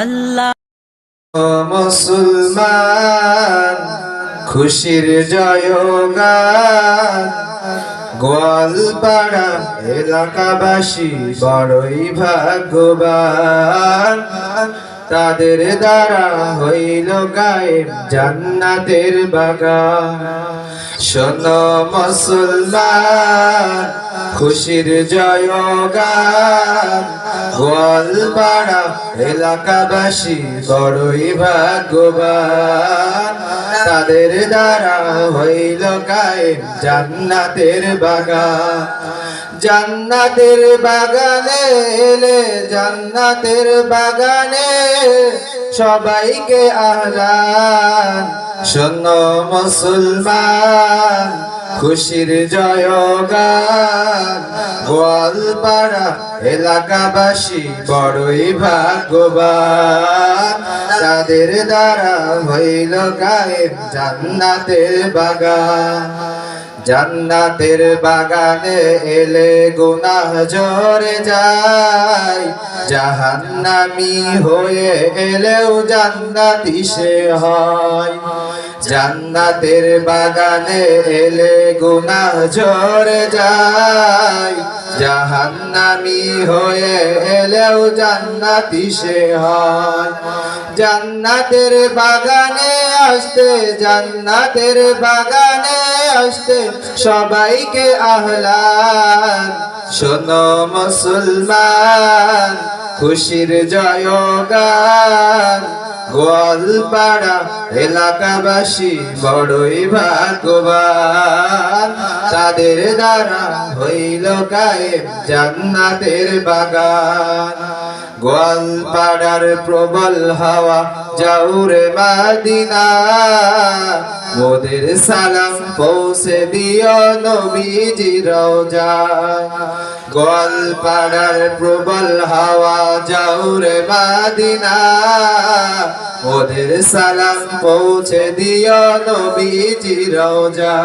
আল্লাহ মুসলমান খুশির জয়গান। গোয়ালপাড়া এলাকাবাসী বড়ই ভাগ্যবান। তাদের দ্বারা হইল গায়েব জান্নাতের বাগান। শোনো মুসলমান, খুশির জয়গান। গোয়ালপাড়া এলাকাবাসী বড়ই ভাগ্যবান। তাদের দ্বারা হইল গায়েব জান্নাতের বাগান। জান্নাতের বাগানে এলে, জান্নাতের বাগানে সবাইকে আহ্লান শোনো মুসলমান, খুশির জয়গান। গোয়ালপাড়া এলাকাবাসী বড়ই ভাগ্যবান। তাদের দ্বারা হইল গায়েব জান্নাতের বাগান। জান্নাতের বাগানে এলে গুনাহ জরে যায়। জাহান্নামি হয়ে এলেও জান্নাতি সে হয়। জান্নাতের বাগানে এলে গুনাহ ঝরে যায়। জাহান্নামি হয়ে এলেও জান্নাতি সে হয়। জান্নাতের বাগানে আসতে, জান্নাতের বাগানে আসতে সবাইকে আহ্লান শোনো মুসলমান, খুশির জয়গান। গোয়ালপাড়া এলাকাবাসী বড়ই ভাগ্যবান। তাদের দ্বারা হইল গায়েব জান্নাতের বাগান। গোয়ালপাড়ার প্রবল হাওয়া যাউরে মাদিনা। মোদের সালাম পৌঁছে দিও নবীজি রওজায় গোয়ালপাড়ার প্রবল হাওয়া যাউরে মাদিনা। ওদের সালাম পৌঁছে দিও নবীজি রোজা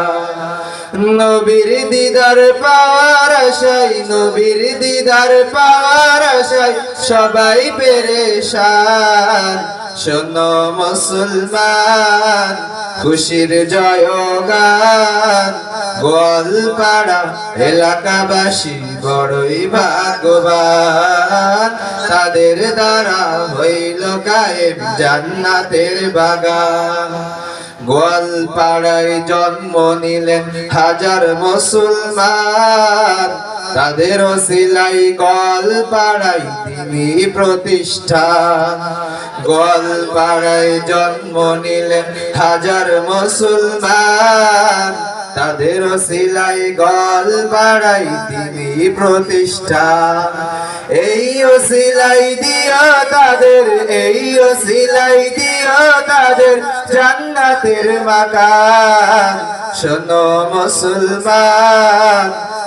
নবীর দিদার পাওয়ার আশাই নবীর দিদার পাওয়ার আশাই সবাই পেরেশান। শোনো মুসলমান খুশির জয়গান। গোয়ালপাড়া এলাকাবাসী বড়ই ভাগবান তাদের দ্বারা হইল গায়েব জান্নাতের বাগান। গোয়ালপাড়ায় জন্ম নিলেন হাজার মুসলমান। তাদের সিলাই গোয়ালপাড়ায় তিনি প্রতিষ্ঠান গোয়ালপাড়ায় জন্ম নিলেন হাজার মুসলমান। তাদের সিলাই গল বাড়াই তিনি প্রতিষ্ঠান এই ও সিলাই দিও তাদের এই ও সিলাই দিও তাদের জান্নাতের মাকান শোনো মুসলমান,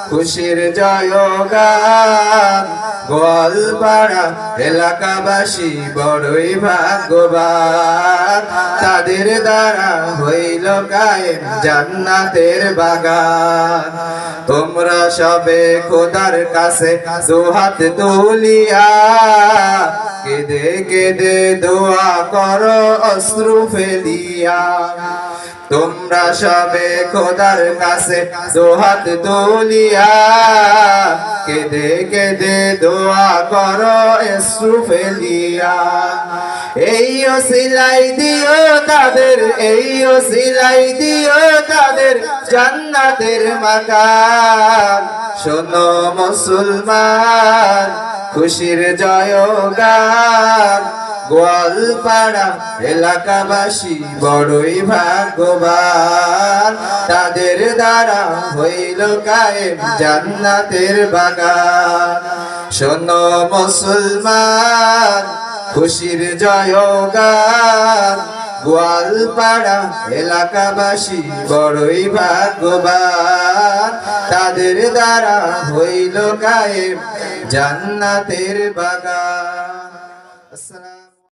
খুশির জয়গান। গোয়ালপাড়া এলাকাবাসী বড়ই ভাগ্যবান। তাদের দ্বারা হইল গায়েব জান্নাতের বাগান। তোমরা সবে খোদার কাছে দুহাত তুলিয়া কেঁদে কেদে দোয়া কর অশ্রু ফেলিয়া। তোমরা সবে খোদার কাছে দোহাত তুলিয়া। কেদে কেদে দোয়া কর, অশ্রু ফেলিয়া। এই সিলাই দিও তাদের, এই সিলাই দিও তাদের জান্নাতের মাকান শোনো মুসলমান, খুশির জয়গান। গোয়ালপাড়া এলাকাবাসী বড়ই ভাগ্যবান। তাদের দ্বারা হইল গায়েব জান্নাতের বাগান। শোনো মুসলমান খুশির জয়গান গোয়ালপাড়া এলাকাবাসী বড়ই ভাগ্যবান। তাদের দ্বারা হইল গায়ে জান্নাতের বাগান।